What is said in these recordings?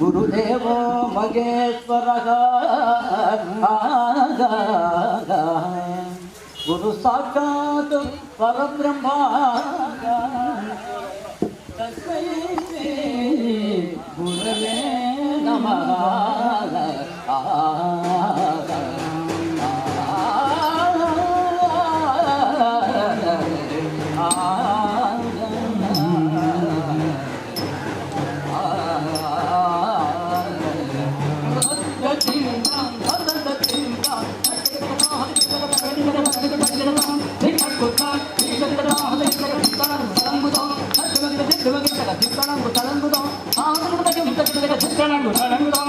గురుదేవో మగేశ్వర గురు సాక్షాత్ పరబ్రహ్మ. తస్మై శ్రీ గురవే నమః అమ్మ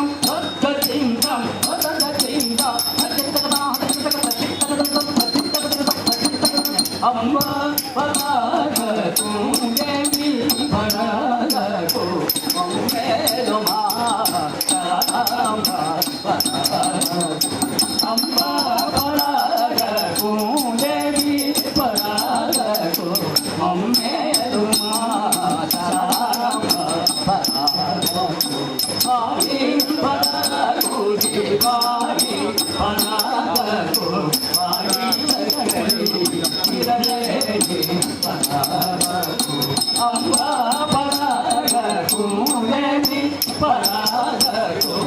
దేవి పరాగకు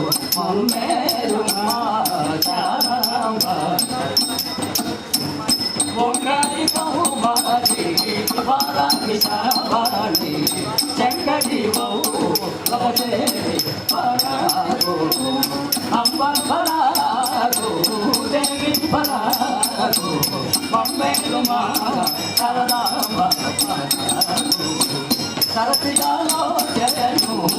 అమ్మేలు మా ఒంగడి బహు లవదేవి పరాగు అమ్మ దేవి మా సరదామ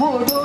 మూడు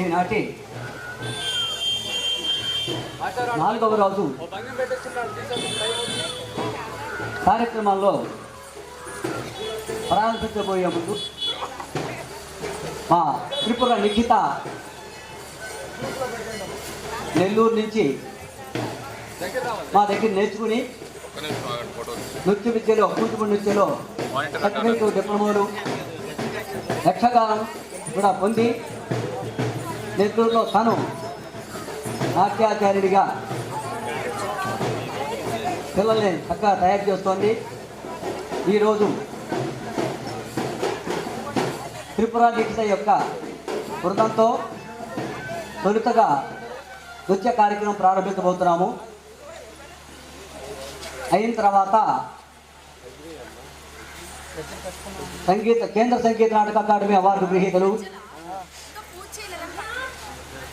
ఈనాటి నాలుగవ రోజు కార్యక్రమాల్లో ప్రారంభించబోయే ముందు మా త్రిపుర లిఖిత నెల్లూరు నుంచి మా దగ్గర నేర్చుకుని నృత్య విద్యలో కూచిపూడి నృత్యలో సర్టిఫికేట్ డిప్లొమాలు యక్షగానం కూడా పొంది నెల్లూరులో తను నాట్యాచార్యుడిగా పిల్లల్ని చక్కగా తయారు చేస్తోంది. ఈరోజు త్రిపుర దీక్ష యొక్క బృందంతో తొలుతగా నృత్య కార్యక్రమం ప్రారంభించబోతున్నాము. అయిన తర్వాత సంగీత కేంద్ర సంగీత నాటక అకాడమీ అవార్డు గ్రహీతలు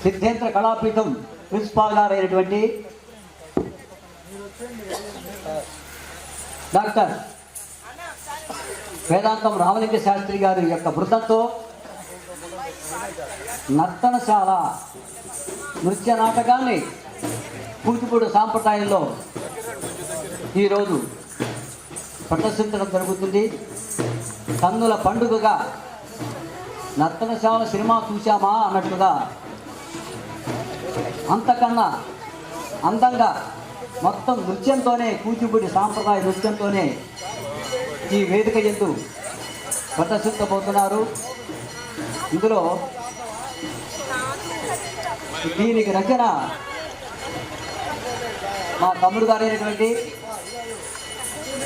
సిద్ధేంద్ర కళాపీఠం ప్రిన్సిపాల్ గారైనటువంటి డాక్టర్ వేదాంతం రామలింగ శాస్త్రి గారి యొక్క బృందంతో నర్తనశాల నృత్య నాటకాన్ని కూచిపూడి సాంప్రదాయంలో ఈరోజు ప్రదర్శించడం జరుగుతుంది. కన్నుల పండుగగా నర్తనశాల సినిమా చూశామా అన్నట్లుగా అంతకన్నా అందంగా మొత్తం నృత్యంతోనే కూచిపూడి సాంప్రదాయ నృత్యంతోనే ఈ వేదిక ఎందు ప్రదర్శించబోతున్నారు. ఇందులో దీనికి రచన మా తమ్ముడు గారైనటువంటి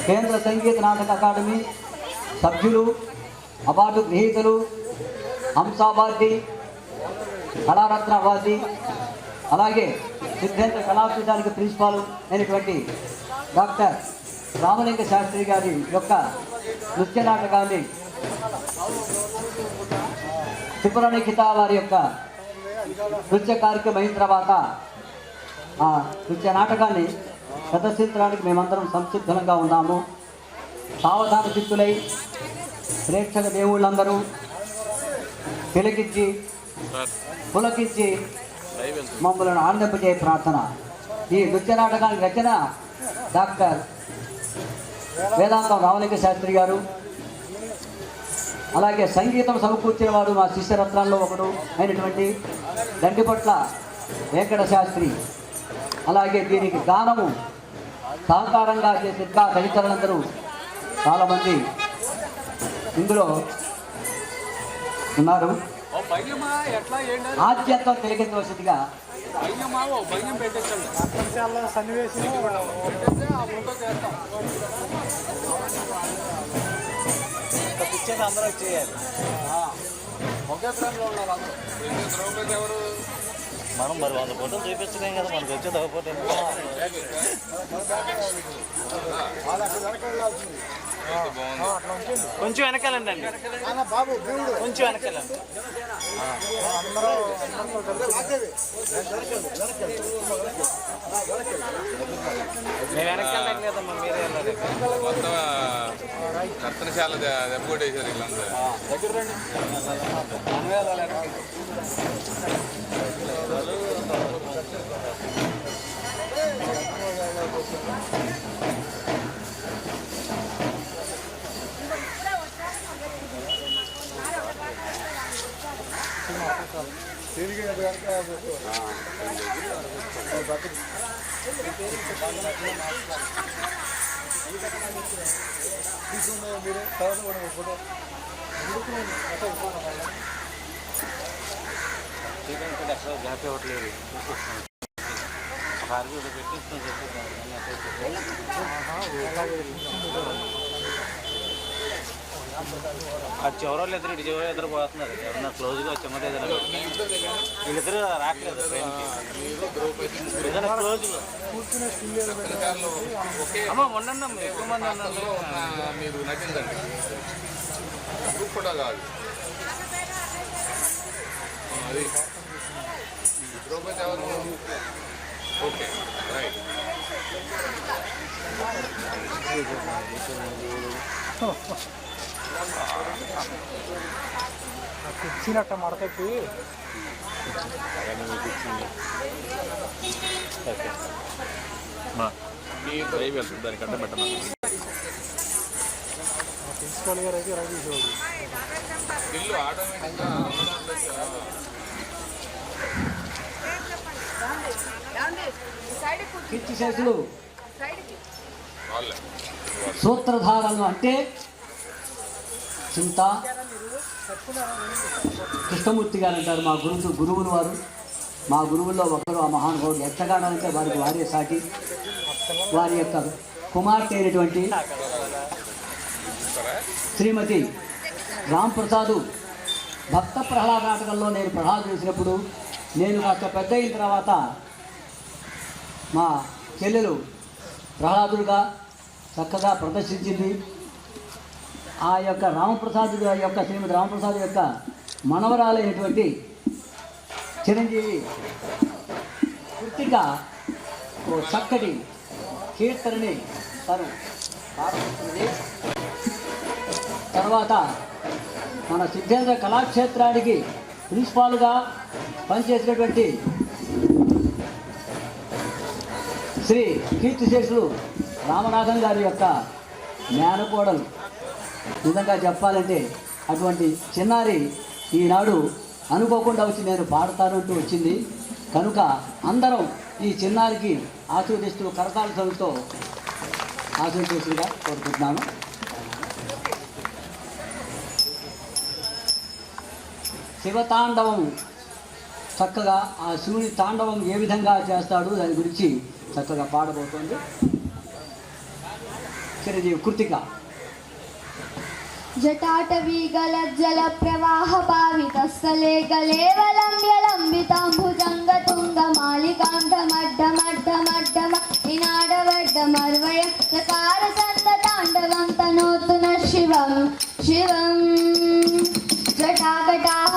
కేంద్ర సంగీత నాటక అకాడమీ సభ్యులు అవార్డు గ్రహీతలు హంసాబాది కళారత్న అవార్డు అలాగే సిద్ధేంద్ర కళాపీఠానికి ప్రిన్సిపాల్ అయినటువంటి డాక్టర్ రామలింగ శాస్త్రి గారి యొక్క నృత్య నాటకాన్ని త్రిపురనిఖిత వారి యొక్క నృత్య కార్యక్రమం అయిన తర్వాత ఆ నృత్య నాటకాన్ని ప్రదర్శించడానికి మేమందరం సంసిద్ధంగా ఉన్నాము. సావధాన చిత్తులై ప్రేక్షక దేవుళ్ళందరూ తిలకించి పులకించి మమ్మల్ని ఆనందింపజే ప్రార్థన. ఈ నృత్య నాటకానికి రచన డాక్టర్ వేదాంతం రామలింగ శాస్త్రి గారు. అలాగే సంగీతం సమకూర్చిన వాడు మా శిష్యరత్నాల్లో ఒకడు అయినటువంటి దండిపట్ల వెంకట శాస్త్రి. అలాగే దీనికి గానము సహకారంగా చేసే ఇంకా తదితరులందరూ చాలామంది ఇందులో ఉన్నారు. ఓ భయ్యమా ఎట్లా? ఏంటి ఆద్యంతం తెలిగించవలసిందిగా భయ్యమా ఓ భయ్యం పెట్టేసండి సన్నివేశం పెట్టేస్తే ఆ ఫోటో చేస్తాం. పిక్చర్ అందరూ చేయాలి. ఒకే ఫ్రేమ్లో ఉన్నారు అందరూ. ఏంటి ద్రౌపది ఎవరు? మనం మరి వంద ఫోటోలు చూపించలేం కదా మనకు వచ్చేది ఒక ఫోటో కొంచెం వెనకాలండి. అండి కొంచెం వెనకాలండి. మేము వెనకాలం కదమ్మా మీరే వెళ్ళాలి. మొత్తం నర్తనశాల దెబ్బ కొట్టేశారు వీళ్ళందరూ దగ్గర రండి. తిరిగి వెనక తీసుకున్న తర్వాత కూడా ఒక ఫోటో ఎక్కడ గ్యాప్ ఇవ్వట్లేదు ఒక అరవై పెట్టిస్తాం అటు ఇద్దరు ఇటు చివరో ఇద్దరు పోతున్నారు. ఎవరన్నా క్లోజ్గా చెమ్మది ఏదైనా వీళ్ళిద్దరు రావట్లేదు ఏదైనా క్లోజ్గా అమ్మ ఉండండి అమ్మ ఎక్కువ మంది ఉన్నారు. మీరు నచ్చిందండి కూడా కాదు అది ద్రౌపది ఎవరు ఓకే. రైట్ ఇచ్చినట్ట మడతట్టి వెళ్తుంది దానికంటే బెటర్ ప్రిన్సిపల్ గారు అయితే రవి చూడు ఇల్లు ఆటోమేటిక్గా కీర్తి శేషులు సూత్రధారలు అంటే చింత. కృష్ణమూర్తి గారు అంటారు మా గురువు గురువులు వారు. మా గురువుల్లో ఒకరు ఆ మహానుభావుడు ఎత్తగానంటే వారికి వారే సాటి. వారి యొక్క కుమార్తె అయినటువంటి శ్రీమతి రామ్ ప్రసాదు భక్త ప్రహ్లాద నాటకంలో నేను ప్రహ్లాద్ చేసినప్పుడు నేను కాస్త పెద్ద అయిన తర్వాత మా చెల్లెలు ప్రహ్లాదుడుగా చక్కగా ప్రదర్శించింది. ఆ యొక్క రామప్రసాద్ యొక్క శ్రీమతి రామప్రసాద్ యొక్క మనవరాలైనటువంటి చిరంజీవి కృతిక ఓ చక్కటి కీర్తనని తను పాడుతున్నది తర్వాత మన సిద్ధేంద్ర కళాక్షేత్రానికి ప్రిన్సిపాల్గా పనిచేసినటువంటి శ్రీ కీర్తిశేషులు రామనాథన్ గారి యొక్క మేనకోడలు. నిజంగా చెప్పాలంటే అటువంటి చిన్నారి ఈనాడు అనుకోకుండా వచ్చి నేను పాడతానంటూ వచ్చింది. కనుక అందరం ఈ చిన్నారికి ఆశీర్వదిస్తూ కరతాల చదువుతో ఆశీర్వదిస్తుగా కోరుకుంటున్నాను. శివతాండవం. చక్కగా ఆ శివుని తాండవం ఏ విధంగా చేస్తాడు దాని గురించి చక్కగా పాడబోతోంది. చిరంజీవి కృతిక. జటాటవీ గల జల ప్రవాహ భావితస్థలే గలేవలంబితాంభుజంగ తుంగ మాలికాంధమడ్డమడ్డమడ్డమ నినాడవడ్డమర్వయ చకార సంద తాండవం తనోతు శివం శివం జటాకటాహ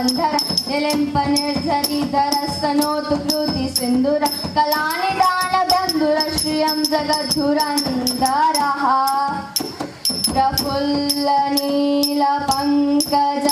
गंधर निलिम्पनिर्झरि दरस्तनोतु कृति सिन्दूर कलानिदानगन्धुरश्रियं जगद्धुरन्धरः प्रफुल्लनीलपङ्कज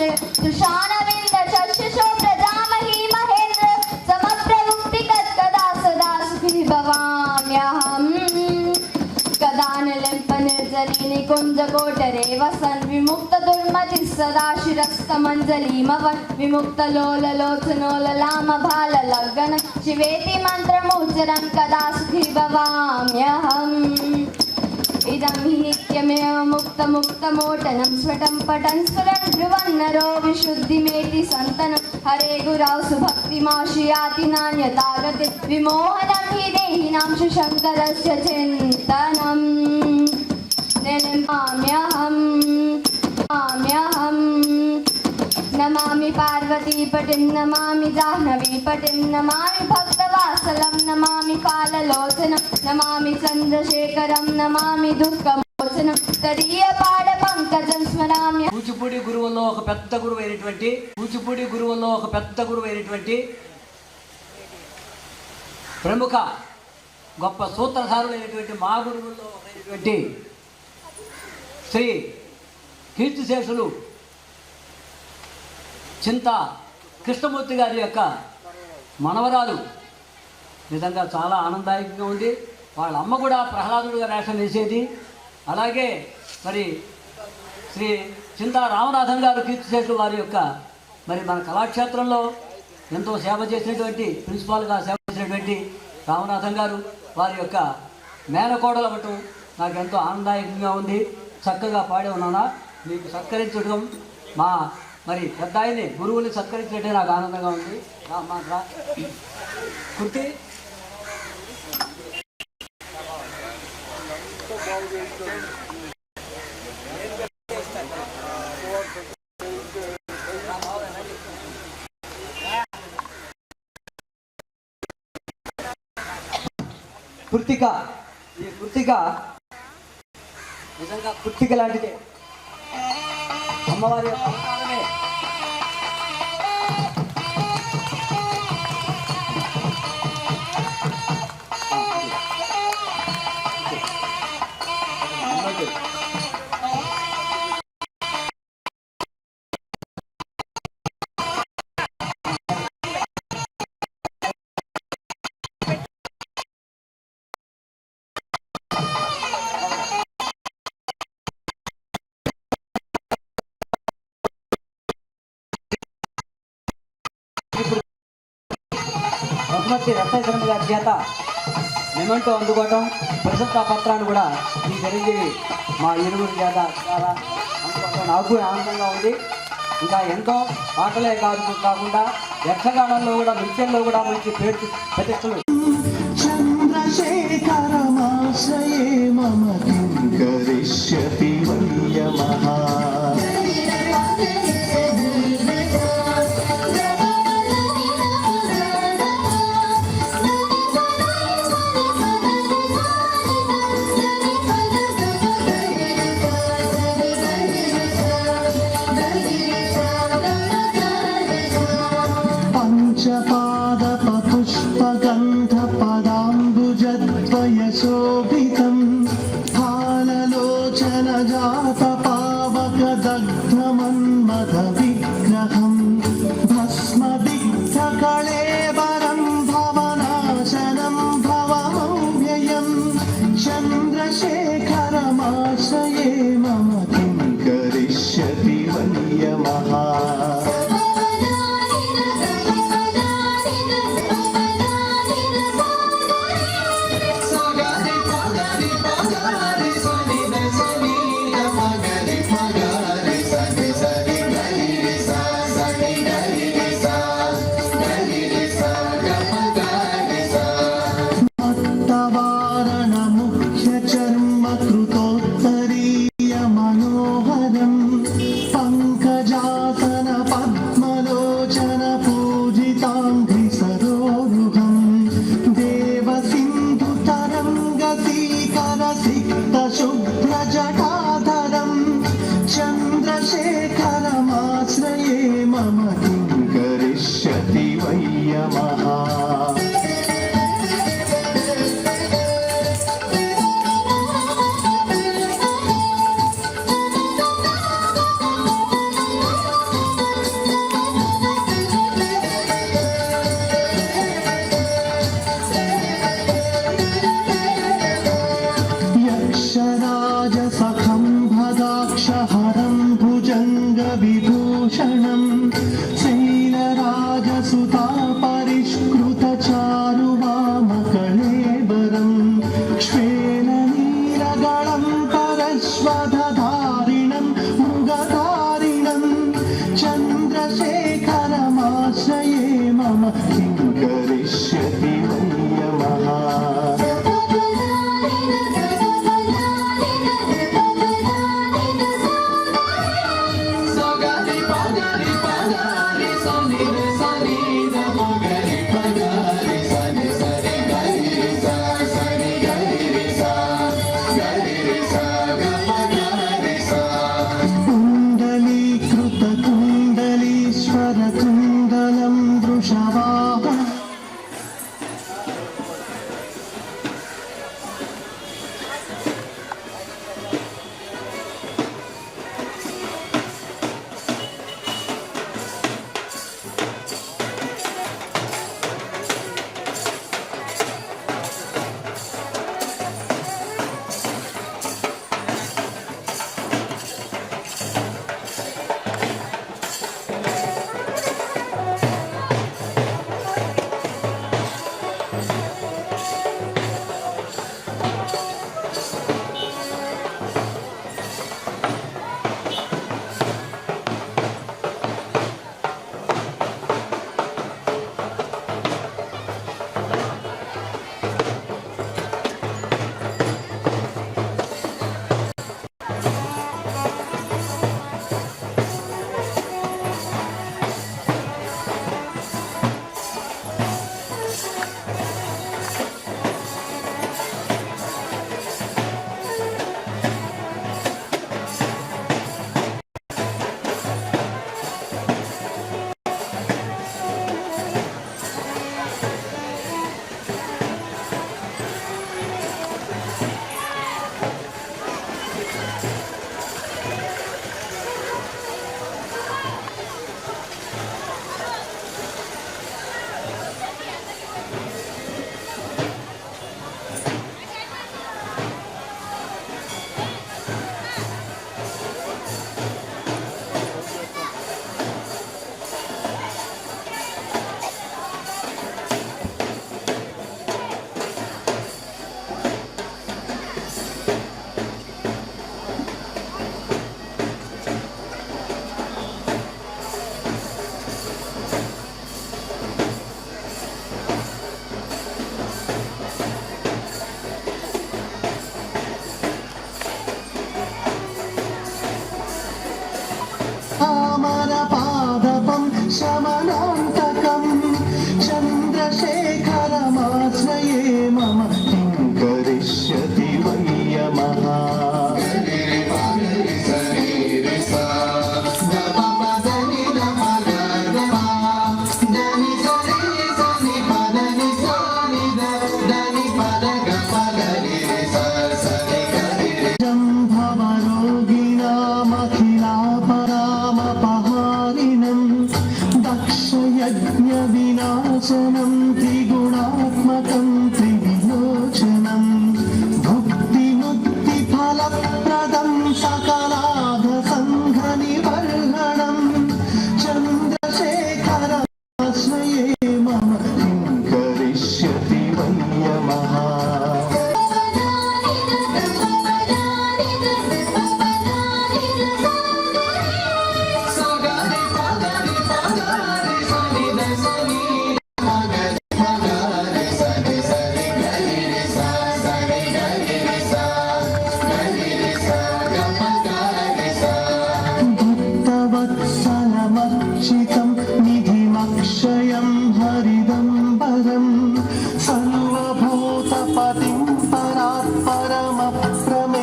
ऋषे तुषाणवेल शस्यशोभ्रजा कदा सदा सुखी भवाम्यहम् कदा निलिम्प निर्जलिनि कुञ्जकोटरे वसन् विमुक्तदुर्मति सदा शिवेति मन्त्रमोचरं कदा सुखी भवाम्यहम् ఇదం హి నిత్యమేవ ముక్తముక్తమోటనం స్ఫటం పటన్ స్ఫురన్ ధ్రువన్నరో విశుద్ధిమేతి సంతనం. హరే గురావు సుభక్తిమాశ్రియాతి నాణ్యతాగతి విమోహనం హి దేహినాం శంకరస్య చింతనం. నిర్మామ్యహం మామ్యహం नमामि पार्वतीपटिं नमामि जाह्नवीपटिं नमामि भक्तवासलं नमामि काललोचनं नमामि चन्द्रशेखरं नमामि दुःखमोचनं तदीयपादपङ्कजं स्मरामि కూచిపూడి గురువుల్లో ఒక పెద్ద గురువు అయినటువంటి కూచిపూడి గురువుల్లో ఒక పెద్ద గురువు అయినటువంటి ప్రముఖ గొప్ప సూత్రధారులైనటువంటి మా గురువుల్లో ఒకరైనటువంటి శ్రీ కీర్తిశేషులు చింత కృష్ణమూర్తి గారి యొక్క మనవరాలు. నిజంగా చాలా ఆనందదాయకంగా ఉంది. వాళ్ళ అమ్మ కూడా ప్రహ్లాదుడుగా రేషన్ వేసేది. అలాగే మరి శ్రీ చింతా రామనాథన్ గారు కీర్తి చేసిన వారి యొక్క మరి మన కళాక్షేత్రంలో ఎంతో సేవ చేసినటువంటి ప్రిన్సిపాల్గా సేవ చేసినటువంటి రామనాథన్ గారు వారి యొక్క మేనకోడలు అవ్వటం నాకు ఎంతో ఆనందదాయకంగా ఉంది. చక్కగా పాడే ఉన్నానా మీకు సత్కరించడం మా మరి పెద్ద ఆయన్ని గురువుని సత్కరించినట్టే నాకు ఆనందంగా ఉంది. రా కుర్తి. కృతిక ఈ కృతిక నిజంగా కృతిక లాంటిదే. అమ్మవారి యొక్క చక్రవర్తి రత్నచరణ గారి చేత మెమెంటో అందుకోవటం ప్రశస్త పత్రాన్ని కూడా ఈ చిరంజీవి మా ఇరుగురు చేత ద్వారా అందుకోవటం నాకు ఆనందంగా ఉంది. ఇంకా ఎంతో పాటలే కాదు కాకుండా యక్షగానంలో కూడా నృత్యంలో కూడా మంచి పేరు ప్రతిష్టలు. చంద్రశేఖరమాశ్రయే మమ కరిష్యతి వన్యమహా फाललोचनजातपावकदग्धमन्मथविग्रहम्